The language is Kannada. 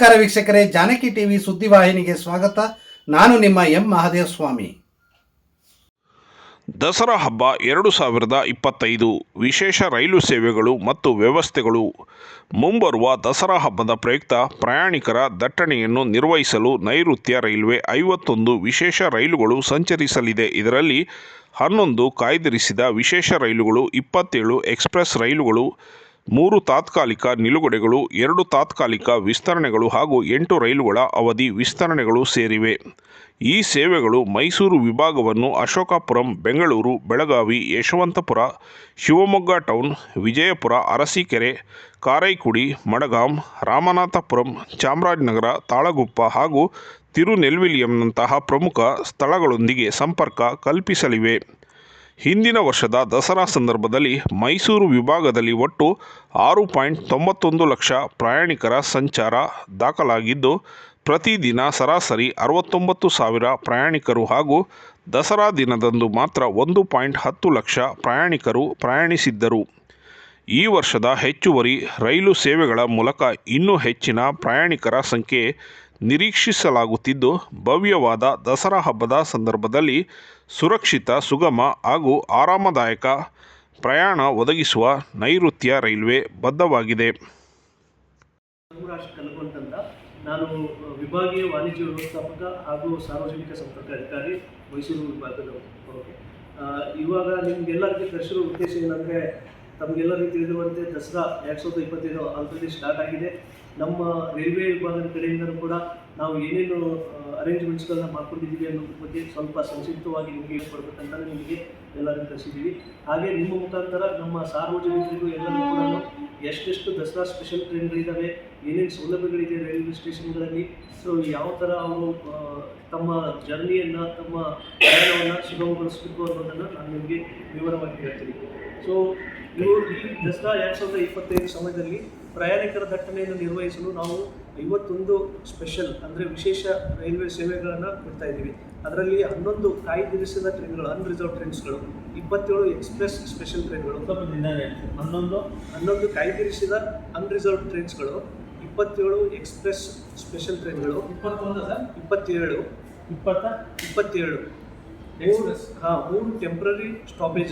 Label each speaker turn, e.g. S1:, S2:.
S1: ನಮಸ್ಕಾರ ವೀಕ್ಷಕರೇ, ಜಾನಕಿ ಟಿವಿ ಸುದ್ದಿವಾಹಿನಿಗೆ ಸ್ವಾಗತ. ನಾನು ನಿಮ್ಮ ಎಂ ಮಹಾದೇವ ಸ್ವಾಮಿ
S2: ದಸರಾ ಹಬ್ಬ ಎರಡು ಸಾವಿರದ ಇಪ್ಪತ್ತೈದು. ವಿಶೇಷ ರೈಲು ಸೇವೆಗಳು ಮತ್ತು ವ್ಯವಸ್ಥೆಗಳು. ಮುಂಬರುವ ದಸರಾ ಹಬ್ಬದ ಪ್ರಯುಕ್ತ ಪ್ರಯಾಣಿಕರ ದಟ್ಟಣೆಯನ್ನು ನಿರ್ವಹಿಸಲು ನೈಋತ್ಯ ರೈಲ್ವೆ ಐವತ್ತೊಂದು ವಿಶೇಷ ರೈಲುಗಳು ಸಂಚರಿಸಲಿದೆ. ಇದರಲ್ಲಿ ಹನ್ನೊಂದು ಕಾಯ್ದಿರಿಸಿದ ವಿಶೇಷ ರೈಲುಗಳು, ಇಪ್ಪತ್ತೇಳು ಎಕ್ಸ್ಪ್ರೆಸ್ ರೈಲುಗಳು ಮೂರು ತಾತ್ಕಾಲಿಕ ನಿಲುಗಡೆಗಳು, ಎರಡು ತಾತ್ಕಾಲಿಕ ವಿಸ್ತರಣೆಗಳು ಹಾಗೂ ಎಂಟು ರೈಲುಗಳ ಅವಧಿ ವಿಸ್ತರಣೆಗಳು ಸೇರಿವೆ. ಈ ಸೇವೆಗಳು ಮೈಸೂರು ವಿಭಾಗವನ್ನು ಅಶೋಕಪುರಂ, ಬೆಂಗಳೂರು, ಬೆಳಗಾವಿ, ಯಶವಂತಪುರ, ಶಿವಮೊಗ್ಗ ಟೌನ್, ವಿಜಯಪುರ, ಅರಸೀಕೆರೆ, ಕಾರೈಕುಡಿ, ಮಡಗಾಂ, ರಾಮನಾಥಪುರಂ, ಚಾಮರಾಜನಗರ, ತಾಳಗುಪ್ಪ ಹಾಗೂ ತಿರುನೆಲ್ವಿಲಿಯಂನಂತಹ ಪ್ರಮುಖ ಸ್ಥಳಗಳೊಂದಿಗೆ ಸಂಪರ್ಕ ಕಲ್ಪಿಸಲಿವೆ. ಹಿಂದಿನ ವರ್ಷದ ದಸರಾ ಸಂದರ್ಭದಲ್ಲಿ ಮೈಸೂರು ವಿಭಾಗದಲ್ಲಿ ಒಟ್ಟು ಆರು ಪಾಯಿಂಟ್ ತೊಂಬತ್ತೊಂದು ಲಕ್ಷ ಪ್ರಯಾಣಿಕರ ಸಂಚಾರ ದಾಖಲಾಗಿದ್ದು ಪ್ರತಿದಿನ ಸರಾಸರಿ ಅರವತ್ತೊಂಬತ್ತು ಸಾವಿರ ಪ್ರಯಾಣಿಕರು ಹಾಗೂ ದಸರಾ ದಿನದಂದು ಮಾತ್ರ ಒಂದು ಪಾಯಿಂಟ್ ಹತ್ತು ಲಕ್ಷ ಪ್ರಯಾಣಿಕರು ಪ್ರಯಾಣಿಸಿದ್ದರು. ಈ ವರ್ಷದ ಹೆಚ್ಚುವರಿ ರೈಲು ಸೇವೆಗಳ ಮೂಲಕ ಇನ್ನೂ ಹೆಚ್ಚಿನ ಪ್ರಯಾಣಿಕರ ಸಂಖ್ಯೆ ನಿರೀಕ್ಷಿಸಲಾಗುತ್ತಿದ್ದು, ಭವ್ಯವಾದ ದಸರಾ ಹಬ್ಬದ ಸಂದರ್ಭದಲ್ಲಿ ಸುರಕ್ಷಿತ, ಸುಗಮ ಹಾಗೂ ಆರಾಮದಾಯಕ ಪ್ರಯಾಣ ಒದಗಿಸುವ ನೈಋತ್ಯ ರೈಲ್ವೆ ಬದ್ಧವಾಗಿದೆ.
S3: ನಾನು ವಿಭಾಗೀಯ ವಾಣಿಜ್ಯ ವ್ಯವಸ್ಥಾಪಕ ಹಾಗೂ ಸಾರ್ವಜನಿಕ ಸಂಪರ್ಕ ಅಧಿಕಾರಿ ಮೈಸೂರು ವಿಭಾಗದ ಇವಾಗ ನಿಮ್ಗೆಲ್ಲರಿಗೂ ಕರೆಸಿರೋ ಉದ್ದೇಶ ಏನಂದರೆ ತಮಗೆಲ್ಲರಿಗೂ ತಿಳಿದಿರುವಂತೆ ದಸರಾ ಎರಡು ಸಾವಿರದ ಇಪ್ಪತ್ತೈದು ಆಲ್ರೆಡಿ ಸ್ಟಾರ್ಟ್ ಆಗಿದೆ. ನಮ್ಮ ರೈಲ್ವೆ ವಿಭಾಗದ ಕಡೆಯಿಂದಲೂ ಕೂಡ ನಾವು ಏನೇನು ಅರೇಂಜ್ಮೆಂಟ್ಸ್ಗಳನ್ನ ಮಾಡ್ಕೊಂಡಿದ್ದೀವಿ ಅನ್ನೋದ್ರ ಬಗ್ಗೆ ಸ್ವಲ್ಪ ಸಂಕ್ಷಿಪ್ತವಾಗಿ ನಿಮಗೆ ಹೇಳ್ಕೊಡ್ಬೇಕಂತ ನಿಮಗೆ ಎಲ್ಲರಿಗೂ ಕಳಿಸಿದ್ದೀವಿ ಹಾಗೆ ನಿಮ್ಮ ಮುಖಾಂತರ ನಮ್ಮ ಸಾರ್ವಜನಿಕರಿಗೂ ಎಲ್ಲರಿಗೂ ಕೂಡ ಎಷ್ಟೆಷ್ಟು ದಸರಾ ಸ್ಪೆಷಲ್ ಟ್ರೈನ್ಗಳಿದ್ದಾವೆ ಏನೇನು ಸೌಲಭ್ಯಗಳಿದೆ ರೈಲ್ವೆ ಸ್ಟೇಷನ್ಗಳಲ್ಲಿ ಸೊ ಯಾವ ಥರ ಅವರು ತಮ್ಮ ಜರ್ನಿಯನ್ನು ತಮ್ಮ ಪ್ರಯಾಣವನ್ನು ಸುಗಮಗೊಳಿಸಬೇಕು ಅನ್ನೋದನ್ನು ನಾನು ನಿಮಗೆ ವಿವರವಾಗಿ ಹೇಳ್ತೀನಿ. ಸೊ ಇವರು ಈ ದಸರಾ ಎರಡು ಸಾವಿರದ ಇಪ್ಪತ್ತೈದು ಸಮಯದಲ್ಲಿ ಪ್ರಯಾಣಿಕರ ದಟ್ಟಣೆಯನ್ನು ನಿರ್ವಹಿಸಲು ನಾವು ಐವತ್ತೊಂದು ಸ್ಪೆಷಲ್ ಅಂದರೆ ವಿಶೇಷ ರೈಲ್ವೆ ಸೇವೆಗಳನ್ನು ಕೊಡ್ತಾ ಇದ್ದೀವಿ. ಅದರಲ್ಲಿ ಹನ್ನೊಂದು ಕಾಯ್ದಿರಿಸಿದ ಟ್ರೈನ್ಗಳು ಅನ್ರಿಸರ್ವ್ ಟ್ರೈನ್ಸ್ಗಳು ಇಪ್ಪತ್ತೇಳು ಎಕ್ಸ್ಪ್ರೆಸ್ ಸ್ಪೆಷಲ್ ಟ್ರೈನ್ಗಳು ಹನ್ನೊಂದು? ಹನ್ನೊಂದು ಕಾಯ್ದಿರಿಸಿದ ಅನ್ರಿಸರ್ವ್ ಟ್ರೈನ್ಸ್ಗಳು ಇಪ್ಪತ್ತೇಳು ಎಕ್ಸ್ಪ್ರೆಸ್ ಸ್ಪೆಷಲ್ ಟ್ರೈನ್ಗಳು
S4: ಇಪ್ಪತ್ತೊಂದು ಸರ್?
S3: ಇಪ್ಪತ್ತೇಳು
S4: ಇಪ್ಪತ್ತ?
S3: ಇಪ್ಪತ್ತೇಳು. ಹಾಂ ಮೂರು ಟೆಂಪ್ರರಿ ಸ್ಟಾಪೇಜ್